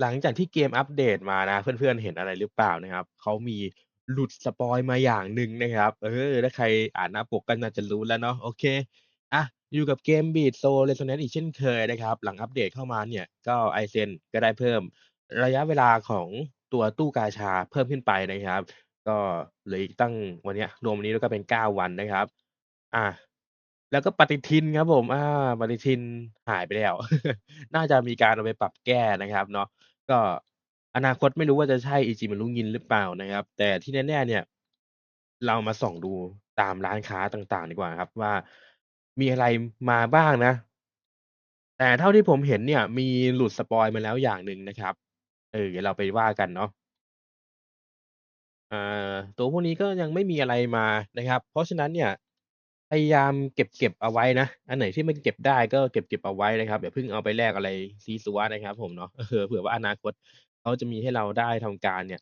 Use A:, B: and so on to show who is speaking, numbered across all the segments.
A: หลังจากที่เกมอัปเดตมานะ เพื่อนๆเห็นอะไรหรือเปล่านะครับเขามีหลุดสปอยมาอย่างหนึ่งนะครับ เออถ้าใครอ่านหน้าปกก็น่าจะรู้แล้วเนาะโอเคอะอยู่กับเกม Beat Saber Resonance อีกเช่นเคยนะครับ หลังอัปเดตเข้ามาเนี่ย ก็ Aizen ก็ได้เพิ่มระยะเวลาของตัวตู้กาชาเพิ่มขึ้นไปนะครับ ก็เหลืออีกตั้งวันเนี้ยรวมวันนี้ด้วก็เป็น 9 วันนะครับอา แล้วก็ปฏิทินครับผม อา ปฏิทินหายไปแล้ว น่าจะมีการเอาไปปรับแก้นะครับเนาะ ก็อนาคตไม่รู้ว่าจะใช่ Ichimaru Nin หรือเปล่านะครับ แต่ที่แน่ ๆ เนี่ย เรามาส่องดูตามร้านค้าต่าง ๆ ดีกว่าครับว่า มีอะไรมาบ้างนะ แต่เท่าที่ผมเห็นเนี่ย มีหลุดสปอยล์มาแล้วอย่างหนึ่งนะครับ เออ เดี๋ยวเราไปว่ากันเนาะ อ่า ตัวพวกนี้ก็ยังไม่มีอะไรมานะครับ เพราะฉะนั้นเนี่ย พยายามเก็บๆเอาไว้นะ อันไหนที่มันเก็บได้ก็เก็บๆเอาไว้นะครับ อย่าเพิ่งเอาไปแลกอะไรซี้ซั้วนะครับผมเนาะ เออ เผื่อว่าอนาคตเขาจะมีให้เราได้ทำการเนี่ย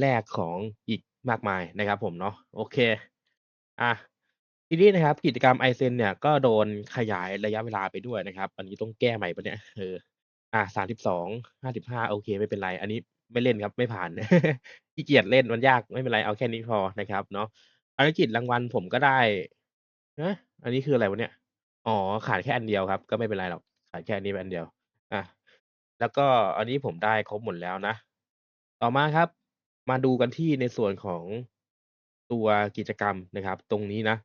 A: แลกของอีกมากมายนะครับผมเนาะ โอเคอาทีนี้นะครับ กิจกรรม Aizen เนี่ยก็โดนขยายระยะเวลาไปด้วยนะครับ อันนี้ต้องแก้ใหม่เปล่าเนี่ย?เออ อ่า 32-55 โอเค ไม่เป็นไร อันนี้ไม่เล่นครับ ไม่ผ่าน ขี้เกียจเล่น มันยาก ไม่เป็นไร เอาแค่นี้พอนะครับเนาะ ภารกิจรางวัลผมก็ได้ ฮะ อันนี้คืออะไรวะเนี่ย?อ๋อ ขาดแค่อันเดียวครับ ก็ไม่เป็นไรหรอก ขาดแค่อันนี้ไปอันเดียวอาแล้วก็อันนี้ผมได้ครบหมดแล้วนะ ต่อมาครับ มาดูกันที่ในส่วนของ ตัวกิจกรรมนะครับ ตรงนี้นะ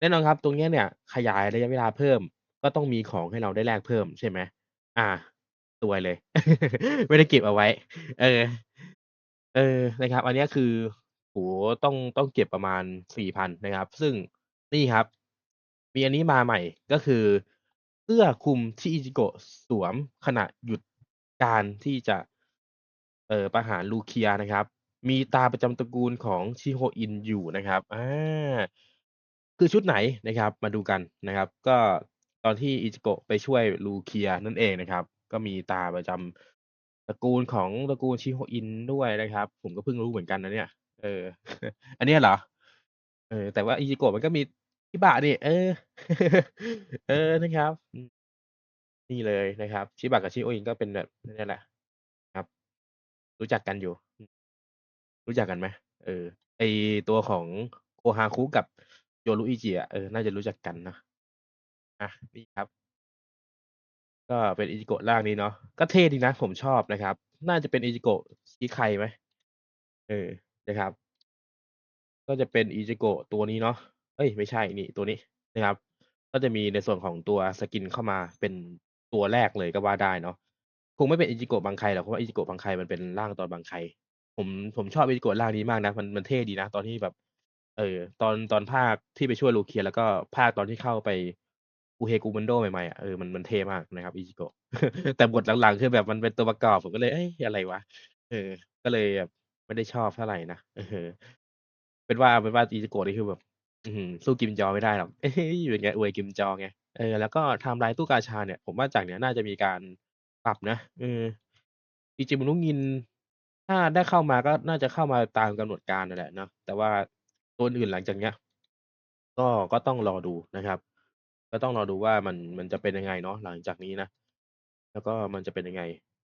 A: แน่นอนครับ ตรงเนี้ยเนี่ยขยายระยะเวลาเพิ่ม ก็ต้องมีของให้เราได้แลกเพิ่มใช่ไหม?อ่า ซวยเลย ไม่ได้เก็บเอาไว้ เออ เออ นะครับ อันเนี้ยคือ โอ้โฮ ต้อง ต้องเก็บประมาณ 4,000 นะครับ ซึ่งนี่ครับ มีอันนี้มาใหม่ก็คือเสื้อคลุมที่ Ichigo สวมขณะหยุดการที่จะเอ่อประหาร Rukia นะครับ มีตาประจำตระกูลของ Shihoin อยู่นะครับอาคือชุดไหนนะครับ มาดูกันนะครับ ก็ตอนที่ Ichigo ไปช่วย Rukia นั่นเองนะครับ ก็มีตาประจำตระกูลของตระกูล Shihoin ด้วยนะครับ ผมก็เพิ่งรู้เหมือนกันนะเนี่ย เออ อันเนี้ยเหรอ?เออแต่ว่า Ichigo มันก็มี Chiba นี่ เออ เออ นะครับ อืม นี่เลยนะครับ Chiba กับ Shihoin ก็เป็นแบบนี่ยแหละ ครับ รู้จักกันอยู่ อือรู้จักกันไหม?เออ ไอ้ตัวของ Kohaku กับ Yoruichi อะ เออ น่าจะรู้จักกันนะ อา นี่ครับ ก็เป็น Ichigo ร่างนี้เนาะ ก็เท่ดีนะ ผมชอบนะครับ น่าจะเป็น Ichigo Chikai ไหม?เออ นะครับ ก็จะเป็น Ichigo ตัวนี้เนาะ เอ๊ยไม่ใช่ นี่ตัวนี้นะครับ ก็จะมีในส่วนของตัว skin เข้ามาเป็นตัวแรกเลยก็ว่าได้เนาะ คงไม่เป็น Ichigo Bankai หรอกเพราะว่า Ichigo Bankai มันเป็นร่างตอน Bankai ผมผมชอบ Ichigo ร่างนี้มากนะ มันมันเท่ดีนะ ตอนที่แบบ เออ ตอนตอนภาคที่ไปช่วย Rukia แล้วก็ภาคตอนที่เข้าไป Uehi-Kobundo ใหม่ๆอะเออมันมันเท่มากนะครับ Ichigo แต่บทหลังๆคือแบบมันเป็นตัวประกอบผมก็เลยเอ๊ะอะไรวะเออ ก็เลยแบบไม่ได้ชอบเท่าไหร่นะอือเป็นว่าเป็นว่า Ichigo นี่คือแบบ อื้อฮือ สู้ Grimmjow ไม่ได้หรอก เอ๊เป็นไง อวย Grimmjow ไง เออ แล้วก็ไทม์ไลน์ตู้กาชาเนี่ย ผมว่าจากเนี้ยน่าจะมีการปรับนะ เออ Ichimaru Nin ถ้าได้เข้ามา ก็น่าจะเข้ามาตามกำหนดการนั่นแหละเนาะ แต่ว่าตัวอื่นหลังจากเนี้ย ก็ ก็ต้องรอดูนะครับ ก็ต้องรอดูว่ามัน มันจะเป็นยังไงเนาะ หลังจากนี้นะ แล้วก็มันจะเป็นยังไง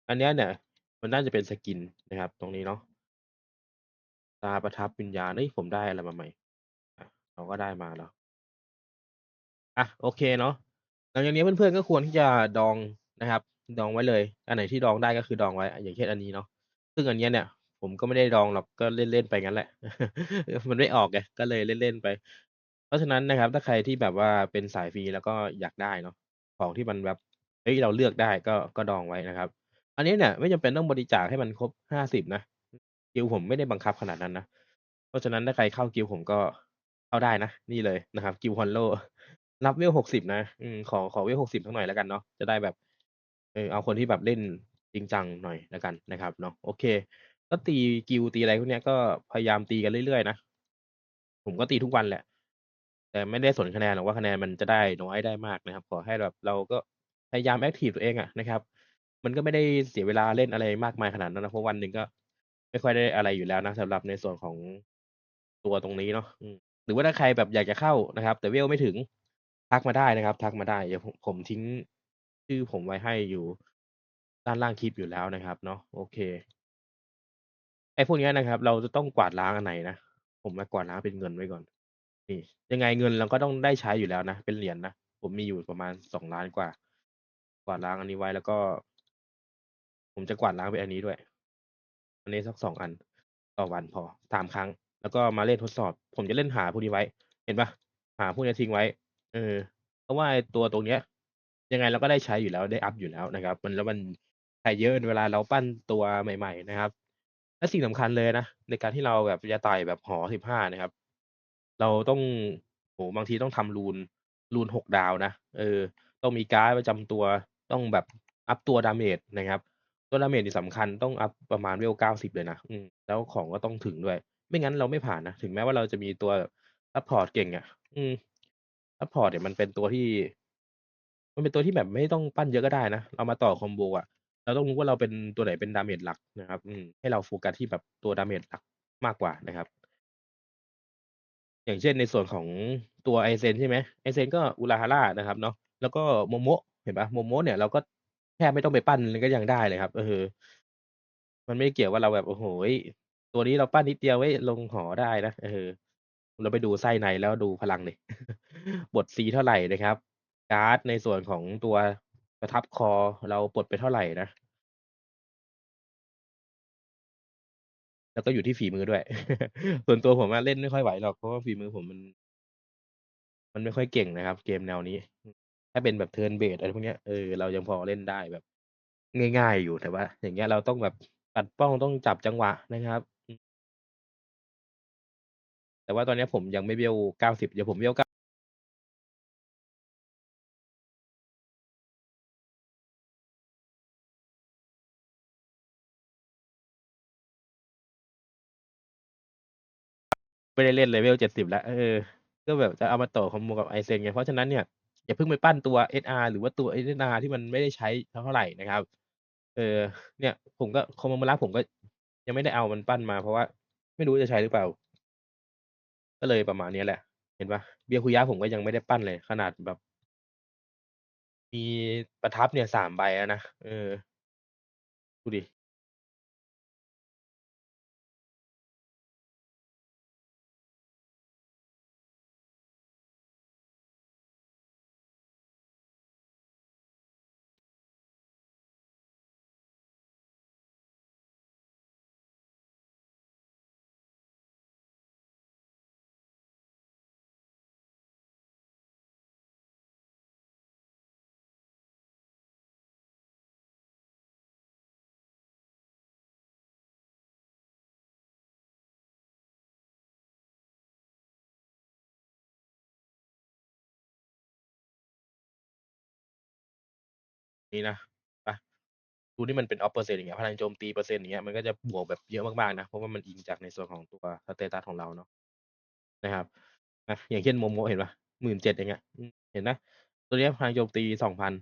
A: อันเนี้ยเนี่ย มันน่าจะเป็น skin นะครับ ตรงนี้เนาะตาประทับวิญญาณ เฮ้ย ผมได้อะไรมาใหม่ เราก็ได้มาเนาะอะโอเคเนาะหลังจากนี้เพื่อนๆก็ควรที่จะดองนะครับ ดองไว้เลย อันไหนที่ดองได้ก็คือดองไว้ อย่างเช่นอันนี้เนาะซึ่งอันนี้เนี่ย ผมก็ไม่ได้ดองหรอกก็เล่นๆไปงั้นแหละ มันไม่ออกไงก็เลยเล่นๆไป เพราะฉะนั้นนะครับ ถ้าใครที่แบบว่าเป็นสายฟรีแล้วก็อยากได้เนาะของที่มันแบบเฮ้ยเราเลือกได้ก็ก็ดองไว้นะครับ อันนี้เนี่ย ไม่จำเป็นต้องบริจาคให้มันครบ50นะกิลด์ผมไม่ได้บังคับขนาดนั้นนะเพราะฉะนั้นถ้าใครเข้ากิลด์ผมก็ เข้าได้นะ นี่เลยนะครับ Guild Hero รับเวล60นะอืมขอขอเวล60สักหน่อยแล้วกันเนาะจะได้แบบเออเอาคนที่แบบเล่นจริงจังหน่อยแล้วกันนะครับเนาะโอเค ก็ตีกิลตีอะไรพวกเนี้ยก็พยายามตีกันเรื่อยๆนะผมก็ตีทุกวันแหละ แต่ไม่ได้สนคะแนนหรอกว่าคะแนนมันจะได้น้อยได้มากนะครับ ขอให้แบบเราก็พยายามแอ็กทิฟตัวเองอะนะครับ มันก็ไม่ได้เสียเวลาเล่นอะไรมากมายขนาดนั้นนะเพราะวันหนึ่งก็ ไม่ค่อยได้อะไรอยู่แล้วนะสำหรับในส่วนของตัวตรงนี้เนาะ หรือว่าถ้าใครแบบอยากจะเข้านะครับ แต่เวลไม่ถึงทักมาได้นะครับ ทักมาได้เดี๋ยวผมผมทิ้งชื่อผมไว้ให้อยู่ด้านล่างคลิปอยู่แล้วนะครับ เนาะโอเคไอ้พวกเนี้ยนะครับ เราจะต้องกวาดล้างอันไหนนะผมมากวาดล้างเป็นเงินไว้ก่อน นี่ ยังไงเงินเราก็ต้องได้ใช้อยู่แล้วนะเป็นเหรียญนะผมมีอยู่ประมาณสองล้านกว่า กวาดล้างอันนี้ไว้แล้วก็ ผมจะกวาดล้างไปอันนี้ด้วย อันนี้สักสองอันต่อวันพอสามครั้ง แล้วก็มาเล่นทดสอบ ผมจะเล่นหาพวกนี้ไว้ เห็นปล่าหาพวกนี้ทิ้งไว้ เออ เพราะว่าตัวตรงเนี้ย ยังไงเราก็ได้ใช้อยู่แล้วได้อัปอยู่แล้วนะครับ มันแล้วมันใช้เยอะเวลาเราปั้นตัวใหม่ ๆ นะครับ และสิ่งสำคัญเลยนะในการที่เราแบบจะไต่แบบหอ15นะครับ เราต้องโอ้โฮบางทีต้องทำรูนรูน6ดาวนะเออ ต้องมีการ์ดประจำตัวต้องแบบอัปตัว damage นะครับ ตัว damage นี่สำคัญต้องอัปประมาณ level 90เลยนะอืมแล้วของก็ต้องถึงด้วย ไม่งั้นเราไม่ผ่านนะ ถึงแม้ว่าเราจะมีตัวซัปพอร์ตเก่งอะอืมซัปพอร์ตเนี่ยมันเป็นตัวที่ มันเป็นตัวที่แบบไม่ต้องปั้นเยอะก็ได้นะเอามาต่อคอมโบอะเราต้องรู้ว่าเราเป็นตัวไหนเป็น damage หลักนะครับ อืมให้เราโฟกัสที่แบบตัว damage หลักมากกว่านะครับ อย่างเช่นในส่วนของตัว Aizen ใช่ไหม Aizen ก็ Urahara นะครับเนาะ แล้วก็ Momo เห็นปล่า Momo เนี่ยเราก็แทบไม่ต้องไปปั้นเลยก็ยังได้เลยครับ เออ มันไม่เกี่ยวว่าเราแบบโอ้โฮ ตัวนี้เราปั้นนิดเดียวเฮ้ลงหอได้นะเออ เราไปดูไส้ในแล้วดูพลังดิบท C เท่าไหร่นะครับ การ์ดในส่วนของตัวประทับคอเราปลดไปเท่าไหร่นะ แล้วก็อยู่ที่ฝีมือด้วย ส่วนตัวผมเล่นไม่ค่อยไหวหรอก เพราะว่าฝีมือผมมัน มันไม่ค่อยเก่งนะครับ เกมแนวนี้ ถ้าเป็นแบบ Turn based อะไรพวกเนี้ยเออเรายังพอเล่นได้แบบ ง่าย ๆอยู่แต่ว่า อย่างเงี้ยเราต้องแบบปัดป้องต้องจับจังหวะนะครับ แต่ว่าตอนนี้ผมยังไม่ level 90เดี๋ยวผม level 9ไม่ได้เล่น level 70แล้วเออ ก็แบบจะเอามาต่อคอมโบกับ Aizen ไง เพราะฉะนั้นเนี่ย อย่าเพิ่งไปปั้นตัว SR หรือว่าตัว SR ที่มันไม่ได้ใช้เท่าไหร่นะครับ เออ เนี่ย ผมก็ Komamura ผมก็ยังไม่ได้เอามันปั้นมาเพราะว่า ไม่รู้จะใช้หรือเปล่า ก็เลยประมาณนี้แหละ เห็นปะเบียคุยะผมก็ยังไม่ได้ปั้นเลย ขนาดแบบ มีประทับเนี่ยสามใบแล้วนะเออ ดูดิ นี่นะไปดูที่มันเป็น off เปอร์เซ็นต์อย่างเงี้ยพลังโจมตีเปอร์เซ็นต์อย่างเงี้ยมันก็จะบวกแบบเยอะมากๆนะเพราะว่ามันอิงจากในส่วนของตัวสเตตัสของเราเนาะนะครับอะอย่างเช่น Momo เห็นเปล่า17,000อย่างเงี้ยเห็นไหมตัวนี้พลังโจมตี2,000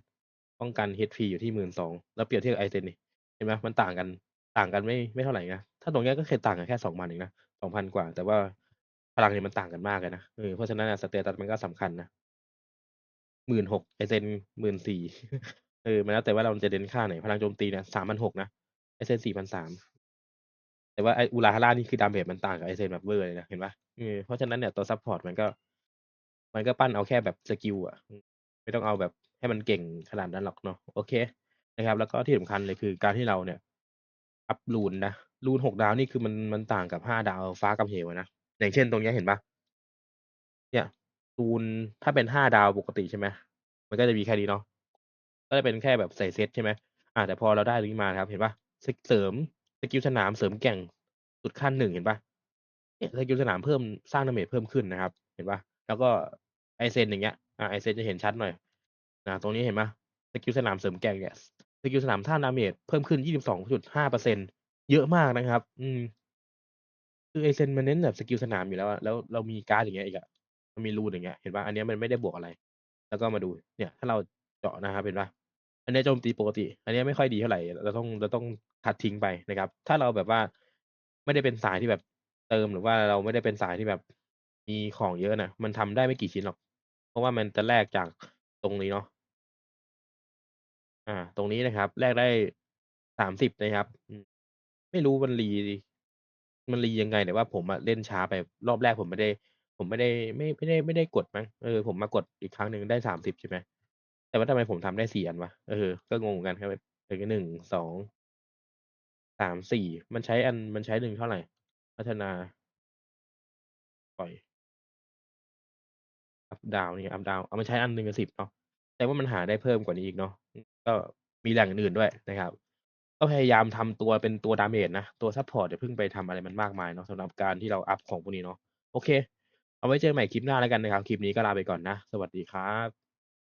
A: ป้องกัน HP อยู่ที่12,000แล้วเปรียบเทียบกับ Aizen ดิเห็นไหมมันต่างกันต่างกันไม่ไม่เท่าไหร่นะถ้าตรงเนี้ยก็คือต่างกันแค่2,000เองนะ2,000กว่า แต่ว่าพลังเนี่ยมันต่างกันมากเลยนะเออเพราะฉะนั้นสเตตัสมันก็สำคัญนะ16,000 Aizen 14,000เเออมันแล้วแต่ว่าเราจะเน้นค่าไหน พลังโจมตีเนี่ย3,600นหกนะ Aizen 4,300แต่ว่าไอ้ Urahara นี่คือ damage มันต่างกับ Aizen แบบเวอร์เลยนะเห็นปล่าเออเพราะฉะนั้นเนี่ยตัวซัปพอร์ตมันก็ มันก็ปั้นเอาแค่แบบสกิลอะไม่ต้องเอาแบบให้มันเก่งขนาดนั้นหรอกเนาะโอเค นะครับ แล้วก็ที่สำคัญเลยคือการที่เราเนี่ย อัปรูนนะรูน6ดาวนี่คือมันมันต่างกับ5ดาวฟ้ากับเหวนะอย่างเช่นตรงเนี้ยเห็นปล่าเนี่ยรูนถ้าเป็น5ดาวปกติใช่ไหมมันก็จะมีแค่นี้เนาะ ก็จะเป็นแค่แบบใส่เซตใช่ไหมอาแต่พอเราได้ตรงนี้มาครับ เห็นปล่าสเสริมสกิลสนามเสริมแก่งสุดขั้น1เห็นปล่าเนี่ยสกิลสนามเพิ่มสร้าง damage เพิ่มขึ้นนะครับ เห็นปล่าแล้วก็ Aizen อย่างเงี้ยอา Aizen จะเห็นชัดหน่อยอาตรงนี้เห็นปล่าสกิลสนามเสริมแก่งเนี่ยสกิลสนามสร้าง damage เพิ่มขึ้น22.5%เซ็นเยอะมากนะครับ อืมคือ Aizen มันเน้นแบบสกิลสนามอยู่แล้วแล้วเรามีการ์ดอย่างเงี้ยอีกอะมันมีรูนอย่างเงี้ย เห็นปล่าอันนี้มันไม่ได้บวกอะไร แล้วก็มาดู เนี่ย ถ้าเราเจาะนะครับเห็นปล่า อันนี้โจมตีปกติ อันนี้ไม่ค่อยดีเท่าไหร่ เราต้องเราต้องคัดทิ้งไปนะครับ ถ้าเราแบบว่าไม่ได้เป็นสายที่แบบเติมหรือว่าเราไม่ได้เป็นสายที่แบบมีของเยอะนะมันทำได้ไม่กี่ชิ้นหรอก เพราะว่ามันจะแลกจากตรงนี้เนาะอ่า ตรงนี้นะครับแลกได้30นะครับไม่รู้มันรีมันรียังไงแต่ว่าผมอะเล่นช้าไปรอบแรกผมไม่ได้ ผมไม่ได้ไม่ไม่ได้ไม่ได้กดมั้งเออผมมากดอีกครั้งหนึ่งได้30ใช่ไหม แต่ว่าทำไมผมทำได้4อันวะ เออ ก็งงเหมือนกันครับเออ1 2 3 4มันใช้อัน มันใช้หนึ่งเท่าไหร่ พัฒนา ปล่อย อัปดาวนี่อัปดาวน์อ๋อมันใช้อันหนึ่งกับ10เนาะแสดงว่ามันหาได้เพิ่มกว่านี้อีกเนาะ ก็มีแหล่งอื่นด้วยนะครับ ก็พยายามทำตัวเป็นตัว damage นะ ตัวซัปพอร์ตอย่าเพิ่งไปทำอะไรมันมากมายเนาะสำหรับการที่เราอัปของพวกนี้เนาะ โอเค เอาไว้เจอกันใหม่คลิปหน้าแล้วกันนะครับ คลิปนี้ก็ลาไปก่อนนะ สวัสดีครับ